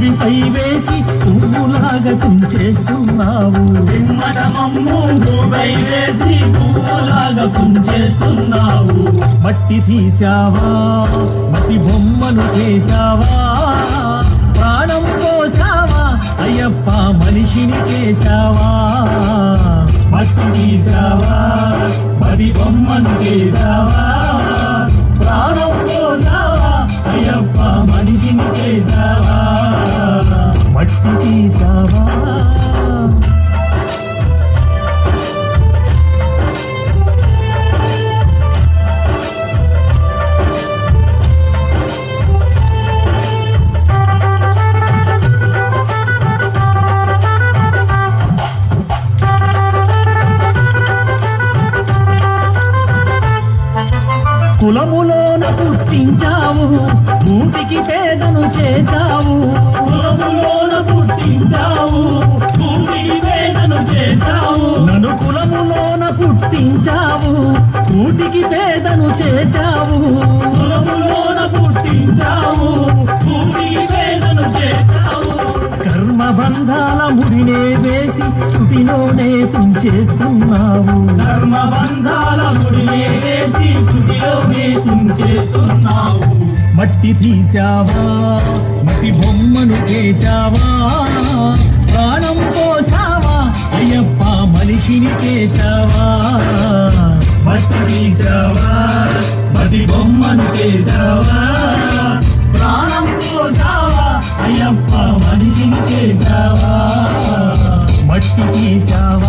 మమ్ము వేసి పువ్వులాగా తుంచేస్తున్నావు వేసి పువ్వులాగా కుంచేస్తున్నావు మట్టి తీసావా మట్టి బొమ్మను చేసావా ప్రాణం పోసావా అయ్యప్ప మనిషిని చేసావా మట్టి తీసావా పది బొమ్మను చేసావా ప్రాణం పోసావా అయ్యప్ప మనిషిని చేసావా కులములోన పుట్టించావు. కూటికి పేదను చేశావు. కులములోన పుట్టించావు. భూమికి పేదను చేశావు. నన్ను కులములోన పుట్టించావు. కూటికి పేదను చేశావు. కులములోన పుట్టించావు. బంధాల ముడినే వేసి తుటిలోనే తుంచేస్తున్నావు. ధర్మ బంధాల ముడినే వేసి తుదిలోనే తుంచేస్తున్నావు. మట్టి తీసావా మట్టి బొమ్మను చేశావా? ప్రాణం పోసావా అయ్యప్ప మనిషిని చేశావా? మట్టి తీసావా మటి బొమ్మను చేసావా ప్రాణం పోసావా అయ్యప్ప మనిషిని చేశావా? మట్టి తీసావా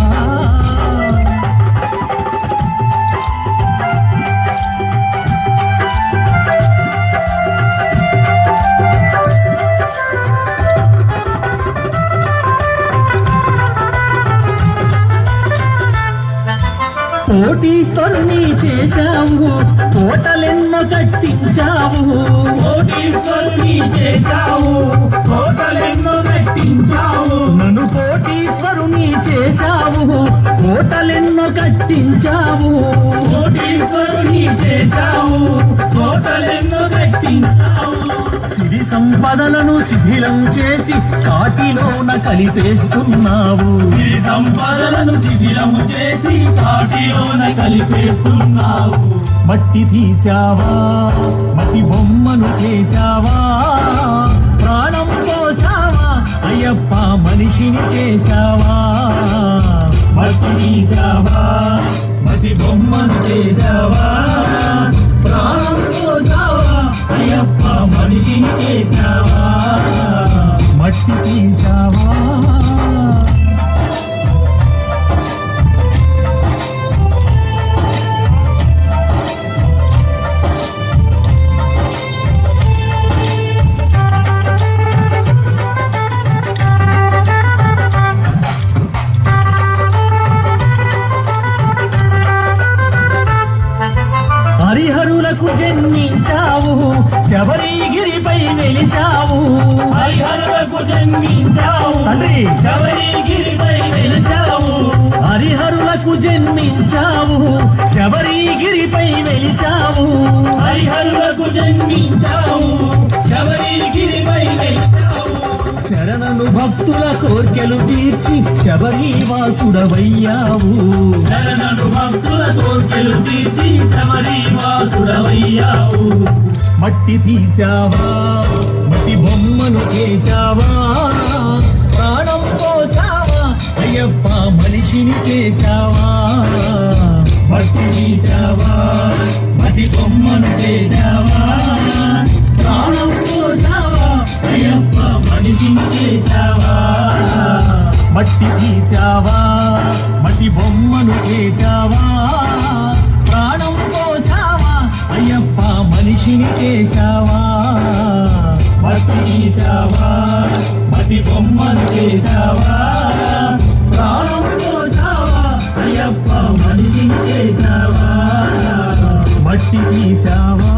కోటీశ్వరుని చేశావు కోటలెన్నో కట్టించావు. కోటీశ్వరుని చేశావు కోటలెన్నో కట్టించావు. నన్ను కోటీశ్వరుని చేశావు కోటలెన్నో కట్టించావు. కోటీశ్వరుని చేశావు కోటలెన్నో కట్టించావు. సిరి సంపదలను శిథిలం చేసి కాటిలోన కలిపేస్తున్నావు. సిరి సంపదలను శిథిలము చేసి కాటిలోన కలిపేస్తున్నావు. మట్టి తీసావా మట్టి బొమ్మను చేశావా? ప్రాణం పోసావా అయ్యప్ప మనిషిని చేశావా? మట్టి తీసావా మతి బొమ్మను చేసావా ప్రాణం పోసావా అయ్యప్ప మనిషిని హరిహరులకు జన్మించావు. శబరిగిరిపై వెలిసావు హరిహరులకు జన్మించావు. శబరిగిరిపై వెలిసావు శరణను భక్తుల కోర్కెలు తీర్చి శబరివాసుడవయ్యావు. శరణను భక్తుల కోర్కెలు తీర్చి శబరివాసుడవయ్యావు. మట్టి తీసావా మట్టి బొమ్మను చేశావా? ప్రాణం పోసావా అయ్యప్ప మనిషిని చేశావా? భక్తి చేశావా? మతి బొమ్మను చేశావా? ప్రాణం పోసావా అయ్యప్ప మనిషిని చేశావా? మట్టి తీసావా మట్టి బొమ్మను చేశావా? ప్రాణం పోసావా అయ్యప్ప మనిషిని చేశావా? మట్టి తీసావా మటి బొమ్మను చేశావా? తీసావా